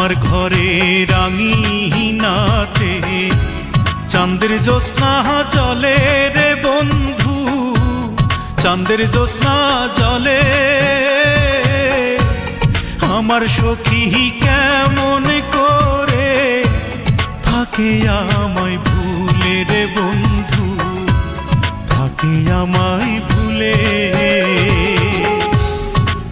আমার ঘরে রাঙিনাতে চাঁদের জ্যোৎস্না চলে রে বন্ধু, চাঁদের জ্যোৎস্না চলে আমার সখী কেমন করে থাকে আমায় ভুলে রে বন্ধু, থাকে আমায় ভুলে।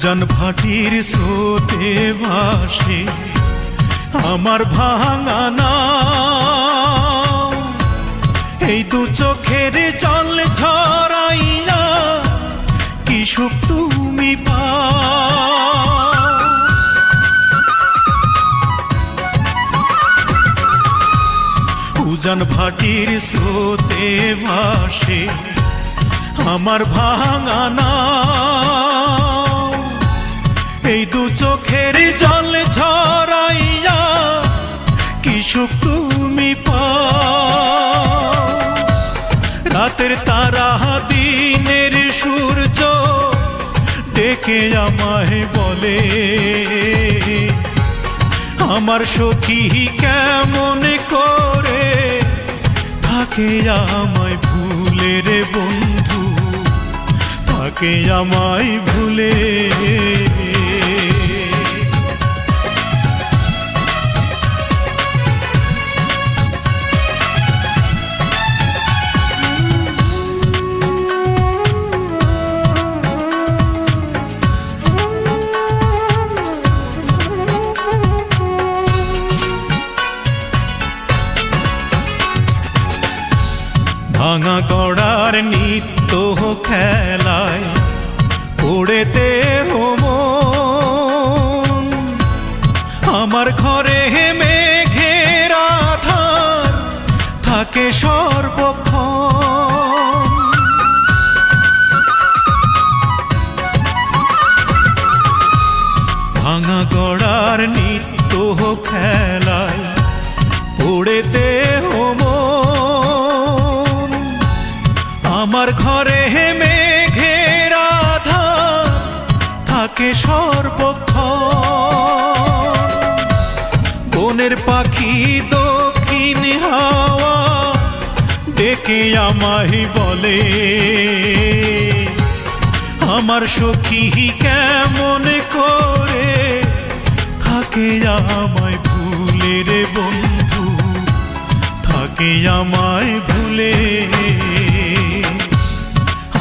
উজান ভাটির সোতে ভাসে আমার ভাঙানা এই দু চোখের জল ঝরাইয়া কি সুখ তুমি পা উজান ভাটির স্রোতে ভাসে আমার ভাঙানা এই দু চোখের জল ঝরাইয়া কি সুখ তুমি রাতের তারা দিনের সূর্য ডেকে আমায় বলে, আমার সখী কেমন করে থাকে আমায় ভুলে রে বন্ধু, থাকে আমায় ভুলে ভাঙা গড়ার নিত্য খেলায় পড়েতে হোম আমার ঘরে মেঘের আধার থাকে সর্বক্ষণ। ভাঙা গড়ার নিত্য খেলায় পড়েতে আমার ঘরে মেঘের আধার থাকে সর্বক্ষণ। বনের পাখি দক্ষিণ হাওয়া ডেকে আমায় বলে, আমার সখী কেমন করে থাকে আমায় ভুলে রে বন্ধু, থাকে আমায় ভুলে।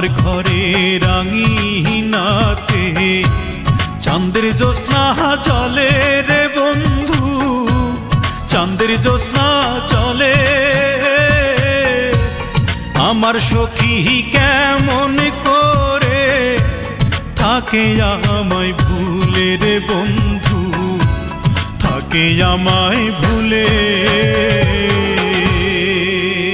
আমার ঘরে রাঙিনাতে চাঁদের জ্যোৎস্না চলে রে বন্ধু, চাঁদের জ্যোৎস্না চলে। আমার সখী কেমন করে থাকে আমায় ভুলে রে বন্ধু, থাকে আমায় ভুলে।